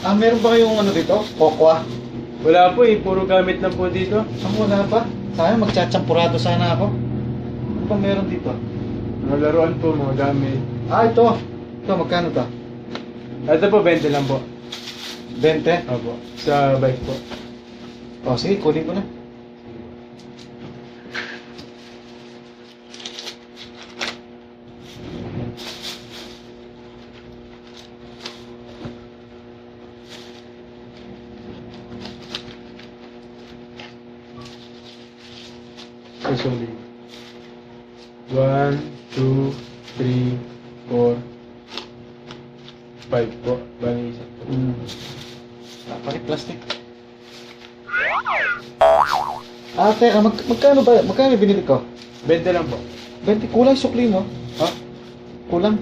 Ah, meron ba kayong ano dito? Kokwa? Wala po eh, puro gamit lang po dito. Ang wala pa? Sayang, magtsatsyampurado sana ako. Ano ba meron dito? Mga laruan po, mga gamit. Ah, ito. Ito, magkano to? Ito po, 20 lang po. 20? Opo. Sa bike po. O, sige, kunin ko na. Susulit. 1, 2, 3, 4, 5 po. Bali isa po. Ah, bakit plastic? Ah, teka, mag magkano ba? Magkano binili ko? 20 lang po. 20, kulang sukli mo. Ha? Kulang.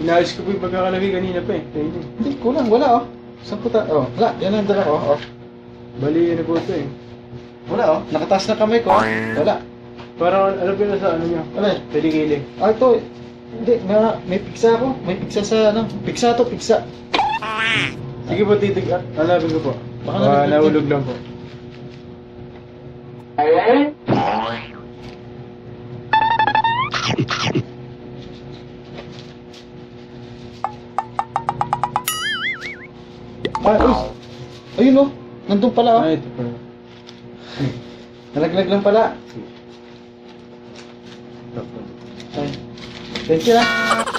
Inayos ko po yung pagkakalagay kanina pa eh. Hindi, kulang. Wala, oh. Saan puta? Oh, wala. Yan ang dala ko, oh. Bali, ano po ito eh. Wala, oh. Nakataas na kamay ko. oh. Wala. Parang ano yun sa ano nyo? Wala. Kilikili. Ah, ito. Hindi, may, may piksa ako. May piksa sa, ano. Piksa to, piksa. Sige po, titig. ah, Hanapin ko po. Baka nalaglag nahulog lang po. Ah, uy. Ayun, oh. Nandun pala, oh. Ah, ito po. Nalaglag lang pala. Po. Ay. Thank you.